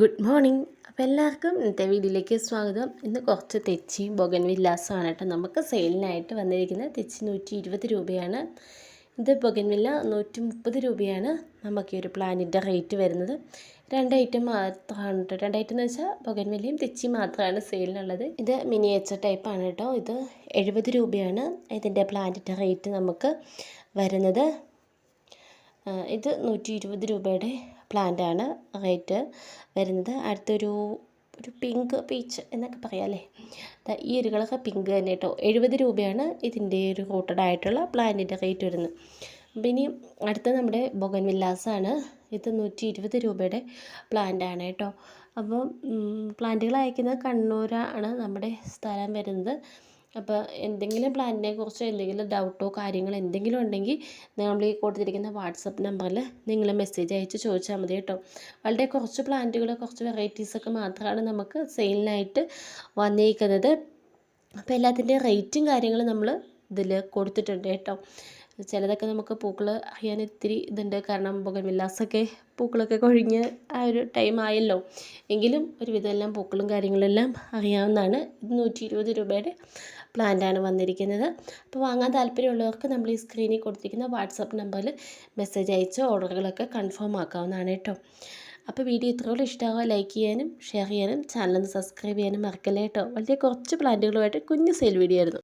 Good morning അപ്പോൾ എല്ലാവർക്കും ഇന്നത്തെ വീഡിയോയിലേക്ക് സ്വാഗതം. ഇന്ന് കുറച്ച് തെച്ചി ബൊഗൻ വില്ലാസമാണ് കേട്ടോ. നമുക്ക് സെയിലിനായിട്ട് വന്നിരിക്കുന്നത് തെച്ചി നൂറ്റി ഇരുപത് രൂപയാണ്. ഇത് ബൊഗൻ വില്ല നൂറ്റി മുപ്പത് രൂപയാണ് നമുക്ക് ഈ ഒരു പ്ലാനിന്റെ റേറ്റ് വരുന്നത്. രണ്ട് ഐറ്റം മാത്രമാണ് കേട്ടോ. രണ്ട് ഐറ്റം എന്ന് വെച്ചാൽ ബൊഗൻ വില്ലയും തെച്ചി മാത്രമാണ് സെയിലിനുള്ളത്. ഇത് മിനിയേച്ചർ ടൈപ്പാണ് കേട്ടോ. ഇത് എഴുപത് രൂപയാണ് ഇതിന്റെ പ്ലാനിന്റെ റേറ്റ് നമുക്ക് വരുന്നത്. ഇത് നൂറ്റി ഇരുപത് രൂപയുടെ പ്ലാന്റാണ് റേറ്റ് വരുന്നത്. അടുത്തൊരു ഒരു പിങ്ക് പീച്ച് എന്നൊക്കെ പറയാം അല്ലേ ഈ ഒരു കളർ പിങ്ക് തന്നെ കേട്ടോ. എഴുപത് രൂപയാണ് ഇതിന്റെ ഒരു റൂട്ടഡ് ആയിട്ടുള്ള പ്ലാന്റിന്റെ റേറ്റ് വരുന്നത്. അപ്പം ഇനി അടുത്ത നമ്മുടെ ബൊഗൻ വില്ലാസാണ് ഇത് നൂറ്റി ഇരുപത് രൂപയുടെ പ്ലാന്റാണ് കേട്ടോ. അപ്പോൾ പ്ലാന്റുകൾ അയക്കുന്നത് കണ്ണൂരാണ് നമ്മുടെ സ്ഥലം വരുന്നത്. അപ്പോൾ എന്തെങ്കിലും പ്ലാനിനെ കുറിച്ച് എന്തെങ്കിലും ഡൗട്ടോ കാര്യങ്ങളോ എന്തെങ്കിലും ഉണ്ടെങ്കിൽ നമ്മൾ ഈ കൊടുത്തിരിക്കുന്ന വാട്സപ്പ് നമ്പറിൽ നിങ്ങൾ മെസ്സേജ് അയച്ച് ചോദിച്ചാൽ മതി കേട്ടോ. വളരെ കുറച്ച് പ്ലാന്റുകൾ കുറച്ച് വെറൈറ്റീസൊക്കെ മാത്രമാണ് നമുക്ക് സെയിലിനായിട്ട് വന്നിരിക്കുന്നത് അപ്പോൾ എല്ലാത്തിന്റെയും റേറ്റും കാര്യങ്ങളും നമ്മൾ ഇതിൽ കൊടുത്തിട്ടുണ്ട് കേട്ടോ. ചിലതൊക്കെ നമുക്ക് പൂക്കൾ അറിയാൻ ഇത്തിരി ഇതുണ്ട്. കാരണം ബൊഗൻവില്ലാസൊക്കെ പൂക്കളൊക്കെ കൊഴിഞ്ഞ് ആ ഒരു ടൈം ആയല്ലോ. എങ്കിലും ഒരുവിധം എല്ലാം പൂക്കളും കാര്യങ്ങളെല്ലാം അറിയാവുന്നതാണ്. ഇത് നൂറ്റി ഇരുപത് രൂപയുടെ പ്ലാന്റാണ് വന്നിരിക്കുന്നത്. അപ്പോൾ വാങ്ങാൻ താല്പര്യമുള്ളവർക്ക് നമ്മൾ ഈ സ്ക്രീനിൽ കൊടുത്തിരിക്കുന്ന വാട്സപ്പ് നമ്പറിൽ മെസ്സേജ് അയച്ച് ഓർഡറുകളൊക്കെ കൺഫേം ആക്കാവുന്നതാണ് കേട്ടോ. അപ്പോൾ വീഡിയോ ഇത്രയോളം ഇഷ്ടമാവുക ലൈക്ക് ചെയ്യാനും ഷെയർ ചെയ്യാനും ചാനൽ സബ്സ്ക്രൈബ് ചെയ്യാനും മറക്കല്ലേ കേട്ടോ. വളരെ കുറച്ച് പ്ലാന്റുകളുമായിട്ട് കുഞ്ഞ് സെയിൽ വീഡിയോ ആയിരുന്നു.